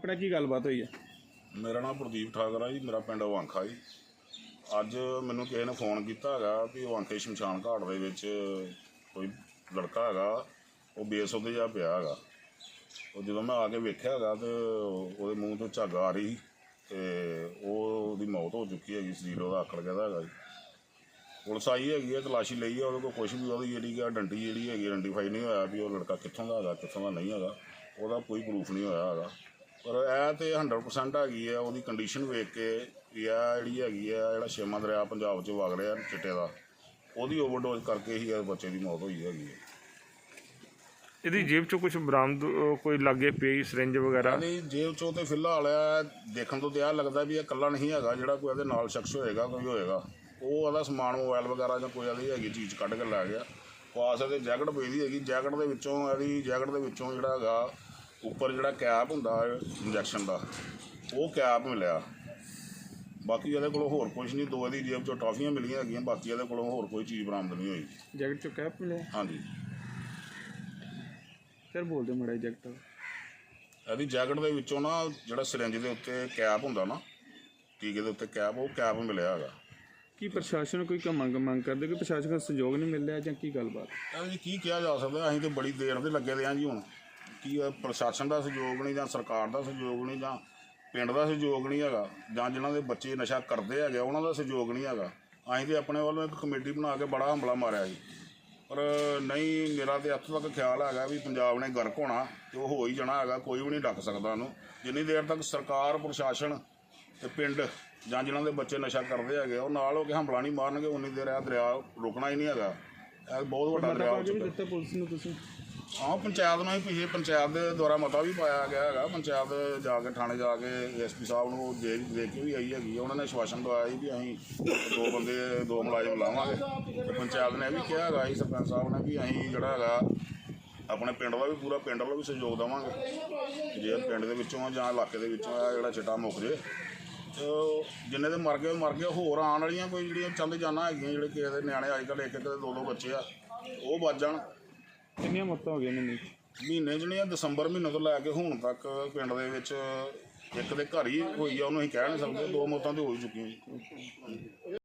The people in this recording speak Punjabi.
ਆਪਣਾ ਕੀ ਗੱਲਬਾਤ ਹੋਈ ਹੈ? ਮੇਰਾ ਨਾਮ ਪ੍ਰਦੀਪ ਠਾਕਰ ਆ ਜੀ, ਮੇਰਾ ਪਿੰਡ ਵਾਂਖਾ ਜੀ। ਅੱਜ ਮੈਨੂੰ ਕਿਸੇ ਨੇ ਫੋਨ ਕੀਤਾ ਹੈਗਾ ਵੀ ਵਾਂਖੇ ਸ਼ਮਸ਼ਾਨ ਘਾਟ ਦੇ ਵਿੱਚ ਕੋਈ ਲੜਕਾ ਹੈਗਾ, ਉਹ ਬੇਸੁੱਧ ਜਿਹਾ ਪਿਆ ਹੈਗਾ। ਉਹ ਜਦੋਂ ਮੈਂ ਆ ਕੇ ਵੇਖਿਆ ਹੈਗਾ ਤੇ ਉਹਦੇ ਮੂੰਹ ਤੋਂ ਝੱਗ ਆ ਰਹੀ ਤੇ ਉਹ ਉਹਦੀ ਮੌਤ ਹੋ ਚੁੱਕੀ ਹੈਗੀ, ਸਰੀਰ ਉਹਦਾ ਆਕੜ ਗਿਆ ਦਾ ਹੈਗਾ ਜੀ। ਪੁਲਿਸ ਆਈ ਹੈਗੀ ਹੈ, ਤਲਾਸ਼ੀ ਲਈ ਹੈ ਉਹਦੇ ਕੋਲ ਕੁਝ ਵੀ, ਉਹਦੀ ਜਿਹੜੀ ਕਿ ਡੰਡੀ ਜਿਹੜੀ ਹੈਗੀ ਆਇਡੈਂਟੀਫਾਈ ਨਹੀਂ ਹੋਇਆ ਵੀ ਉਹ ਲੜਕਾ ਕਿੱਥੋਂ ਦਾ ਹੈਗਾ, ਕਿੱਥੋਂ ਦਾ ਨਹੀਂ ਹੈਗਾ। ਉਹਦਾ ਕੋਈ ਪ੍ਰੂਫ ਨਹੀਂ ਹੋਇਆ ਹੈਗਾ। ਪਰ ਇਹ ਤੇ 100% ਹੈਗੀ ਹੈ ਉਹਦੀ ਕੰਡੀਸ਼ਨ ਵੇਖ ਕੇ ਵੀ ਇਹ ਜਿਹੜੀ ਹੈਗੀ ਹੈ ਜਿਹੜਾ ਛੇਮਾ ਦਰਿਆ ਪੰਜਾਬ 'ਚ ਵਗ ਰਿਹਾ ਚਿੱਟੇ ਦਾ ਉਹਦੀ ਓਵਰਡੋਜ਼ ਕਰਕੇ ਹੀ ਇਹ ਬੱਚੇ ਦੀ ਮੌਤ ਹੋਈ ਹੈਗੀ ਹੈ ਇਹਦੀ ਜੇਬ ਚੋਂ ਕੁਝ ਬਰਾਮਦ ਅਹ, ਕੋਈ ਲੱਗੇ ਪਈ ਸਿਰਿੰਜ ਵਗੈਰਾ? ਇਹਦੀ ਜੇਬ ਚੋਂ ਤੇ ਫਿਲਹਾਲ ਇਹ ਦੇਖਣ ਤੋਂ ਤੇ ਇਹ ਲੱਗਦਾ ਵੀ ਇਹ ਇਕੱਲਾ ਨਹੀਂ ਹੈਗਾ ਜਿਹੜਾ ਕੋਈ ਇਹਦੇ ਨਾਲ ਸ਼ਖਸ ਹੋਏਗਾ ਕੋਈ ਹੋਏਗਾ। ਉਹ ਉਹਦਾ ਸਮਾਨ ਮੋਬਾਈਲ ਵਗੈਰਾ ਜਾਂ ਕੋਈ ਇਹਦੀ ਹੈਗੀ ਚੀਜ਼ ਕੱਢ ਕੇ ਲੈ ਗਿਆ। ਪਾਸ ਇਹਦੇ ਜੈਕਟ ਪਈ ਦੀ ਹੈਗੀ ਜੈਕਟ ਦੇ ਵਿੱਚੋਂ ਇਹਦੀ ਜੈਕਟ ਦੇ ਵਿੱਚੋਂ ਜਿਹੜਾ ਹੈਗਾ ਉੱਪਰ ਜਿਹੜਾ ਕੈਪ ਹੁੰਦਾ ਇੰਜੈਕਸ਼ਨ ਦਾ ਉਹ ਕੈਪ ਮਿਲਿਆ। ਬਾਕੀ ਇਹਦੇ ਕੋਲੋਂ ਹੋਰ ਕੁਝ ਨਹੀਂ ਦੋ ਇਹਦੀ ਜੇਬ ਚੋਂ ਟਾਫੀਆਂ ਮਿਲੀਆਂ ਹੈਗੀਆਂ ਬਾਕੀ ਇਹਦੇ ਕੋਲੋਂ ਹੋਰ ਕੋਈ ਚੀਜ਼ ਬਰਾਮਦ ਨਹੀਂ ਹੋਈ। ਜੈਕਟ ਚੋਂ ਕੈਪ ਮਿਲਿਆ? ਹਾਂਜੀ। ਸਰ ਬੋਲਦੇ ਮੜਾ ਜੈਕਟ ਇਹਦੀ ਜੈਕਟ ਦੇ ਵਿੱਚੋਂ ਨਾ ਜਿਹੜਾ ਸਿਰਿੰਜ ਦੇ ਉੱਤੇ ਕੈਪ ਹੁੰਦਾ ਨਾ ਟੀਕੇ ਦੇ ਉੱਤੇ ਕੈਪ ਉਹ ਕੈਪ ਮਿਲਿਆ ਹੈਗਾ। ਕੀ ਪ੍ਰਸ਼ਾਸਨ ਕੋਈ ਕੰਮ ਮੰਗ ਮੰਗ ਕਰਦੇ? ਕਿ ਪ੍ਰਸ਼ਾਸਨ ਦਾ ਸਹਿਯੋਗ ਨਹੀਂ ਮਿਲ ਰਿਹਾ ਜਾਂ ਕੀ ਗੱਲਬਾਤ? ਇਹਦੇ 'ਚ ਕੀ ਕਿਹਾ ਜਾ ਸਕਦਾ? ਅਸੀਂ ਤੇ ਬੜੀ ਦੇਰ ਦੇ ਲੱਗੇ ਦੇ ਆਂ ਜੀ ਹੁਣ। ਕੀ ਇਹ ਪ੍ਰਸ਼ਾਸਨ ਦਾ ਸਹਿਯੋਗ ਨਹੀਂ ਜਾਂ ਸਰਕਾਰ ਦਾ ਸਹਿਯੋਗ ਨਹੀਂ ਜਾਂ ਪਿੰਡ ਦਾ ਸਹਿਯੋਗ ਨਹੀਂ ਹੈਗਾ ਜਾਂ ਜਿਨ੍ਹਾਂ ਦੇ ਬੱਚੇ ਨਸ਼ਾ ਕਰਦੇ ਹੈਗੇ ਉਹਨਾਂ ਦਾ ਸਹਿਯੋਗ ਨਹੀਂ ਹੈਗਾ। ਅਸੀਂ ਤੇ ਆਪਣੇ ਵੱਲੋਂ ਇੱਕ ਕਮੇਟੀ ਬਣਾ ਕੇ ਬੜਾ ਹੰਬਲਾ ਮਾਰਿਆ ਸੀ ਪਰ ਨਹੀਂ ਮੇਰਾ ਤੇ ਇੱਥੋਂ ਤੱਕ ਖਿਆਲ ਹੈਗਾ ਵੀ ਪੰਜਾਬ ਨੇ ਗਰਕ ਹੋਣਾ ਤੇ ਉਹ ਹੋ ਹੀ ਜਾਣਾ ਹੈਗਾ ਕੋਈ ਵੀ ਨਹੀਂ ਡੱਕ ਸਕਦਾ ਉਹਨੂੰ। ਜਿੰਨੀ ਦੇਰ ਤੱਕ ਸਰਕਾਰ ਪ੍ਰਸ਼ਾਸਨ ਤੇ ਪਿੰਡ ਜਾਂ ਜਿਨ੍ਹਾਂ ਦੇ ਬੱਚੇ ਨਸ਼ਾ ਕਰਦੇ ਹੈਗੇ ਉਹ ਨਾਲ ਹੋ ਕੇ ਹੰਬਲਾ ਨਹੀਂ ਮਾਰਨਗੇ ਉਨੀ ਦੇਰ ਇਹ ਦਰਿਆ ਰੁਕਣਾ ਹੀ ਨਹੀਂ ਹੈਗਾ। ਇਹ ਬਹੁਤ ਵੱਡਾ ਦਰਿਆ ਹੋ ਚੁੱਕਾ। ਪੁਲਿਸ ਨੂੰ ਤੁਸੀਂ? ਹਾਂ, ਪੰਚਾਇਤ ਨੂੰ ਹੀ ਪਿਛੇ, ਪੰਚਾਇਤ ਦੇ ਦੁਆਰਾ ਮਤਾ ਵੀ ਪਾਇਆ ਗਿਆ ਹੈਗਾ। ਪੰਚਾਇਤ ਜਾ ਕੇ, ਥਾਣੇ ਜਾ ਕੇ ਐਸਪੀ ਸਾਹਿਬ ਨੂੰ ਦੇ ਕੇ ਵੀ ਆਈ ਹੈਗੀ ਆ। ਉਹਨਾਂ ਨੇ ਸ਼ਵਾਸ਼ਨ ਦਵਾਇਆ ਸੀ ਵੀ ਅਸੀਂ ਦੋ ਬੰਦੇ, ਦੋ ਮੁਲਾਜ਼ਮ ਲਾਵਾਂਗੇ ਤੇ ਪੰਚਾਇਤ ਨੇ ਇਹ ਵੀ ਕਿਹਾ ਹੈਗਾ ਸੀ, ਸਰਪੰਚ ਸਾਹਿਬ ਨੇ ਵੀ ਅਸੀਂ ਜਿਹੜਾ ਹੈਗਾ, ਆਪਣੇ ਪਿੰਡ ਦਾ ਵੀ ਪੂਰਾ ਪਿੰਡ ਵੱਲੋਂ ਵੀ ਸਹਿਯੋਗ ਦੇਵਾਂਗੇ। ਜੇ ਪਿੰਡ ਦੇ ਵਿੱਚੋਂ ਜਾਂ ਇਲਾਕੇ ਦੇ ਵਿੱਚੋਂ ਆ ਜਿਹੜਾ ਚਿੱਟਾ ਮੁੱਕ ਜੇ, ਤੇ ਉਹ ਜਿੰਨੇ ਦੇ ਮਰ ਗਏ ਮਰ ਗਏ। ਹੋਰ ਆਉਣ ਵਾਲੀਆਂ ਕੋਈ ਜਿਹੜੀਆਂ ਚੰਦ ਜਾਨਾਂ ਹੈਗੀਆਂ, ਜਿਹੜੇ ਕਿਸੇ ਦੇ ਨਿਆਣੇ ਅੱਜ ਕੱਲ੍ਹ ਇੱਕ ਇੱਕ ਦੇ ਦੋ ਦੋ ਬੱਚੇ ਆ, ਉਹ ਬਚ ਜਾਣ। ਕਿੰਨੀਆਂ ਮੌਤਾਂ ਹੋ ਗਈਆਂ ਨੇ ਮਹੀਨੇ ਜਿਹੜੀਆਂ ਦਸੰਬਰ ਮਹੀਨੇ ਤੋਂ ਲੈ ਕੇ ਹੁਣ ਤੱਕ ਪਿੰਡ ਦੇ ਵਿੱਚ ਇੱਕ ਦੇ ਘਰ ਹੀ ਹੋਈ ਆ, ਉਹਨੂੰ ਅਸੀਂ ਕਹਿ ਨਹੀਂ ਸਕਦੇ, ਦੋ ਮੌਤਾਂ ਤੇ ਹੋ ਹੀ ਚੁੱਕੀਆਂ ਜੀ।